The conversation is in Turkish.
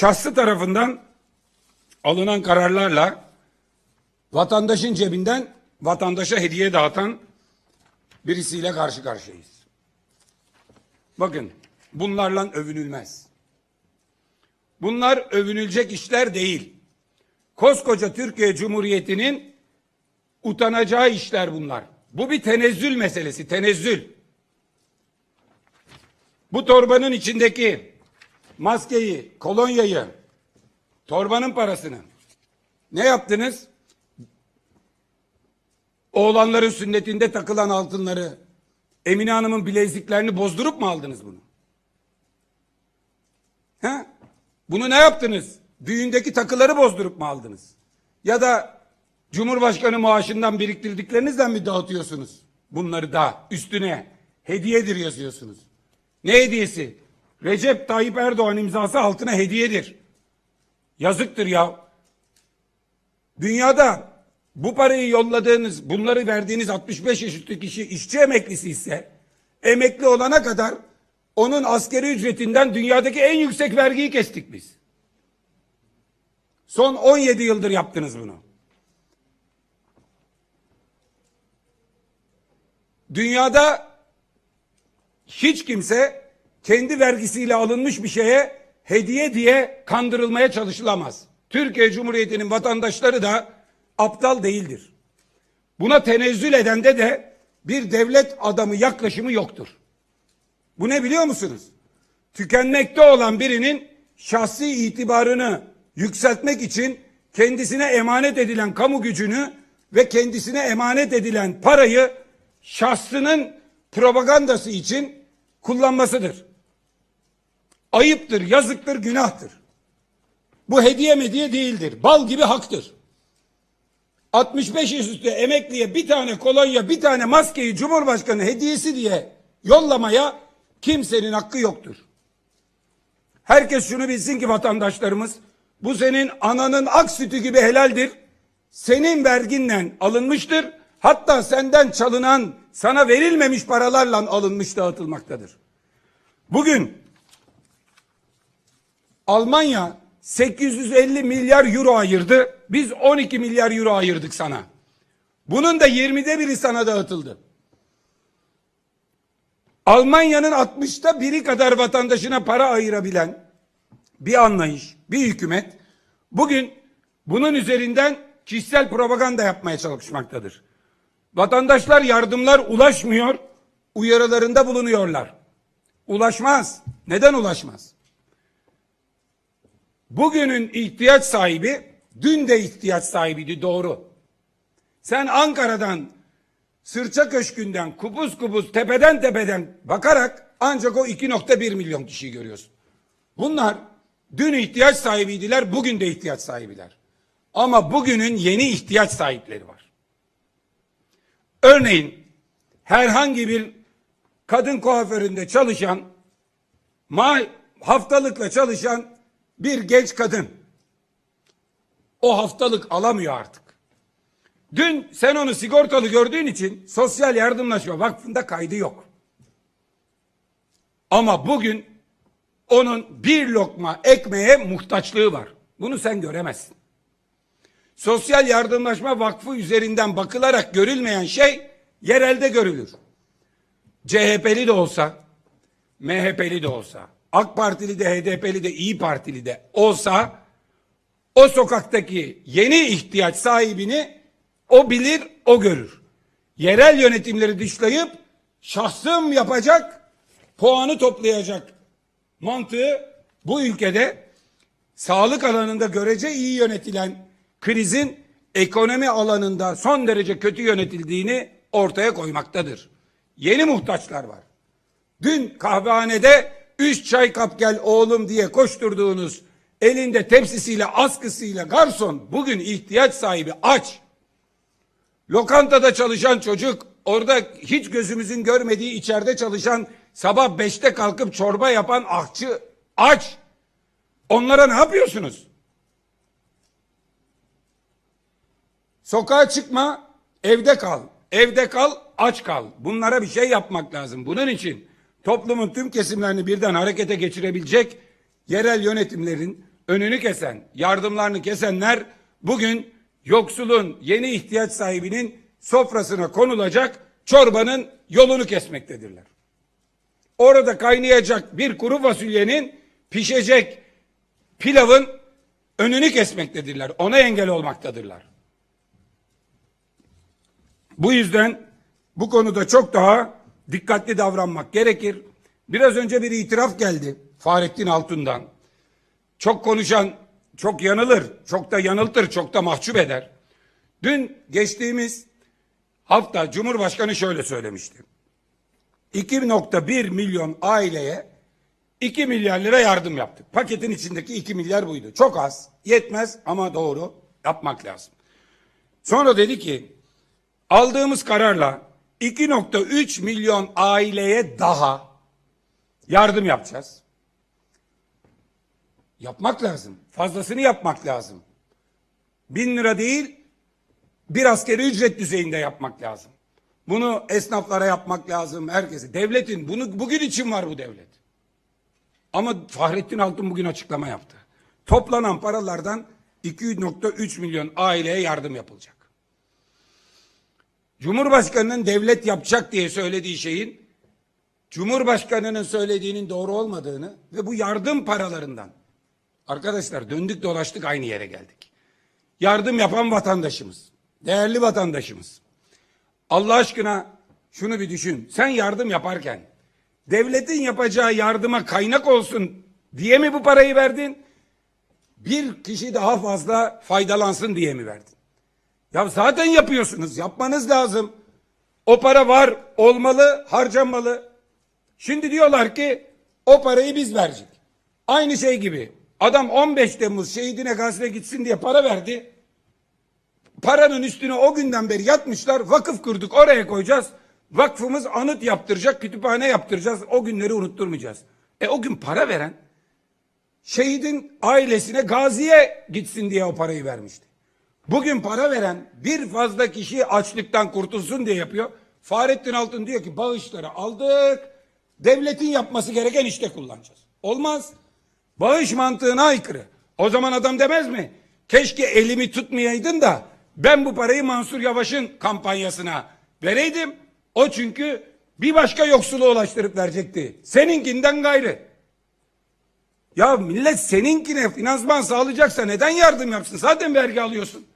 şahsı tarafından alınan kararlarla vatandaşın cebinden vatandaşa hediye dağıtan birisiyle karşı karşıyayız. Bakın bunlarla övünülmez. Bunlar övünülecek işler değil. Koskoca Türkiye Cumhuriyeti'nin utanacağı işler bunlar. Bu bir tenezzül meselesi, tenezzül. Bu torbanın içindeki maskeyi, kolonyayı, torbanın parasını ne yaptınız? Oğlanların sünnetinde takılan altınları, Emine Hanım'ın bileziklerini bozdurup mu aldınız bunu? He? Bunu ne yaptınız? Düğündeki takıları bozdurup mu aldınız? Ya da Cumhurbaşkanı maaşından biriktirdiklerinizden mi dağıtıyorsunuz? Bunları da üstüne hediyedir yazıyorsunuz. Ne hediyesi? Recep Tayyip Erdoğan imzası altına hediyedir. Yazıktır ya. Dünyada bu parayı yolladığınız, bunları verdiğiniz 65 yaş üstü kişi işçi emeklisi ise emekli olana kadar onun askeri ücretinden dünyadaki en yüksek vergiyi kestik biz. Son 17 yıldır yaptınız bunu. Dünyada hiç kimse kendi vergisiyle alınmış bir şeye hediye diye kandırılmaya çalışılamaz. Türkiye Cumhuriyeti'nin vatandaşları da aptal değildir. Buna tenezzül edende de bir devlet adamı yaklaşımı yoktur. Bu ne biliyor musunuz? Tükenmekte olan birinin şahsi itibarını yükseltmek için kendisine emanet edilen kamu gücünü ve kendisine emanet edilen parayı şahsının propagandası için kullanmasıdır. Ayıptır, yazıktır, günahtır. Bu hediye mediye değildir. Bal gibi haktır. 65 yaş üstü emekliye bir tane kolonya, bir tane maskeyi Cumhurbaşkanı hediyesi diye yollamaya kimsenin hakkı yoktur. Herkes şunu bilsin ki vatandaşlarımız, bu senin ananın ak sütü gibi helaldir. Senin verginle alınmıştır. Hatta senden çalınan, sana verilmemiş paralarla alınmış dağıtılmaktadır. Bugün Almanya 850 milyar euro ayırdı. Biz 12 milyar euro ayırdık sana. Bunun da 20'de biri sana dağıtıldı. Almanya'nın 60'ta biri kadar vatandaşına para ayırabilen bir anlayış, bir hükümet bugün bunun üzerinden kişisel propaganda yapmaya çalışmaktadır. Vatandaşlar yardımlar ulaşmıyor, uyarılarında bulunuyorlar. Ulaşmaz. Neden ulaşmaz? Bugünün ihtiyaç sahibi dün de ihtiyaç sahibiydi doğru. Sen Ankara'dan Sırça Köşkü'nden kupuz kupuz tepeden tepeden bakarak ancak o 2.1 milyon kişiyi görüyorsun. Bunlar dün ihtiyaç sahibiydiler bugün de ihtiyaç sahibiler. Ama bugünün yeni ihtiyaç sahipleri var. Örneğin herhangi bir kadın kuaföründe çalışan haftalıkla çalışan bir genç kadın o haftalık alamıyor artık. Dün sen onu sigortalı gördüğün için sosyal yardımlaşma vakfında kaydı yok. Ama bugün onun bir lokma ekmeğe muhtaçlığı var. Bunu sen göremezsin. Sosyal Yardımlaşma Vakfı üzerinden bakılarak görülmeyen şey yerelde görülür. CHP'li de olsa, MHP'li de olsa, AK Partili de HDP'li de İyi Partili de olsa o sokaktaki yeni ihtiyaç sahibini o bilir, o görür. Yerel yönetimleri dışlayıp şahsım yapacak, puanı toplayacak mantığı bu ülkede sağlık alanında görece iyi yönetilen krizin ekonomi alanında son derece kötü yönetildiğini ortaya koymaktadır. Yeni muhtaçlar var. Dün kahvehanede üç çay kap gel oğlum diye koşturduğunuz elinde tepsisiyle askısıyla garson bugün ihtiyaç sahibi aç. Lokantada çalışan çocuk orada hiç gözümüzün görmediği içeride çalışan sabah beşte kalkıp çorba yapan ahçı aç. Onlara ne yapıyorsunuz? Sokağa çıkma, evde kal. Evde kal, aç kal. Bunlara bir şey yapmak lazım. Bunun için toplumun tüm kesimlerini birden harekete geçirebilecek yerel yönetimlerin önünü kesen, yardımlarını kesenler bugün yoksulun, yeni ihtiyaç sahibinin sofrasına konulacak çorbanın yolunu kesmektedirler. Orada kaynayacak bir kuru fasulyenin pişecek pilavın önünü kesmektedirler. Ona engel olmaktadırlar. Bu yüzden bu konuda çok daha dikkatli davranmak gerekir. Biraz önce bir itiraf geldi Fahrettin Altun'dan. Çok konuşan çok yanılır, çok da yanıltır, çok da mahcup eder. Dün geçtiğimiz hafta Cumhurbaşkanı şöyle söylemişti. 2.1 milyon aileye 2 milyar lira yardım yaptık. Paketin içindeki 2 milyar buydu. Çok az, yetmez ama doğru yapmak lazım. Sonra dedi ki aldığımız kararla 2.3 milyon aileye daha yardım yapacağız. Yapmak lazım. Fazlasını yapmak lazım. Bin lira değil, bir askeri ücret düzeyinde yapmak lazım. Bunu esnaflara yapmak lazım, herkese. Devletin, bunu bugün için var bu devlet. Ama Fahrettin Altun bugün açıklama yaptı. Toplanan paralardan 2.3 milyon aileye yardım yapılacak. Cumhurbaşkanının devlet yapacak diye söylediği şeyin Cumhurbaşkanının söylediğinin doğru olmadığını ve bu yardım paralarından arkadaşlar döndük dolaştık aynı yere geldik. Yardım yapan vatandaşımız, değerli vatandaşımız. Allah aşkına şunu bir düşün. Sen yardım yaparken devletin yapacağı yardıma kaynak olsun diye mi bu parayı verdin? Bir kişi daha fazla faydalansın diye mi verdin? Ya zaten yapıyorsunuz. Yapmanız lazım. O para var, olmalı, harcanmalı. Şimdi diyorlar ki o parayı biz verecek. Aynı şey gibi. Adam 15 Temmuz şehidine gazete gitsin diye para verdi. Paranın üstüne o günden beri yatmışlar. Vakıf kurduk oraya koyacağız. Vakfımız anıt yaptıracak, kütüphane yaptıracağız. O günleri unutturmayacağız. E o gün para veren şehidin ailesine gaziye gitsin diye o parayı vermişti. Bugün para veren bir fazla kişi açlıktan kurtulsun diye yapıyor. Fahrettin Altun diyor ki bağışları aldık. Devletin yapması gereken işte kullanacağız. Olmaz. Bağış mantığına aykırı. O zaman adam demez mi? Keşke elimi tutmayaydın da ben bu parayı Mansur Yavaş'ın kampanyasına vereydim. O çünkü bir başka yoksula ulaştırıp verecekti. Seninkinden gayrı. Ya millet seninkine finansman sağlayacaksa neden yardım yapsın? Zaten vergi alıyorsun.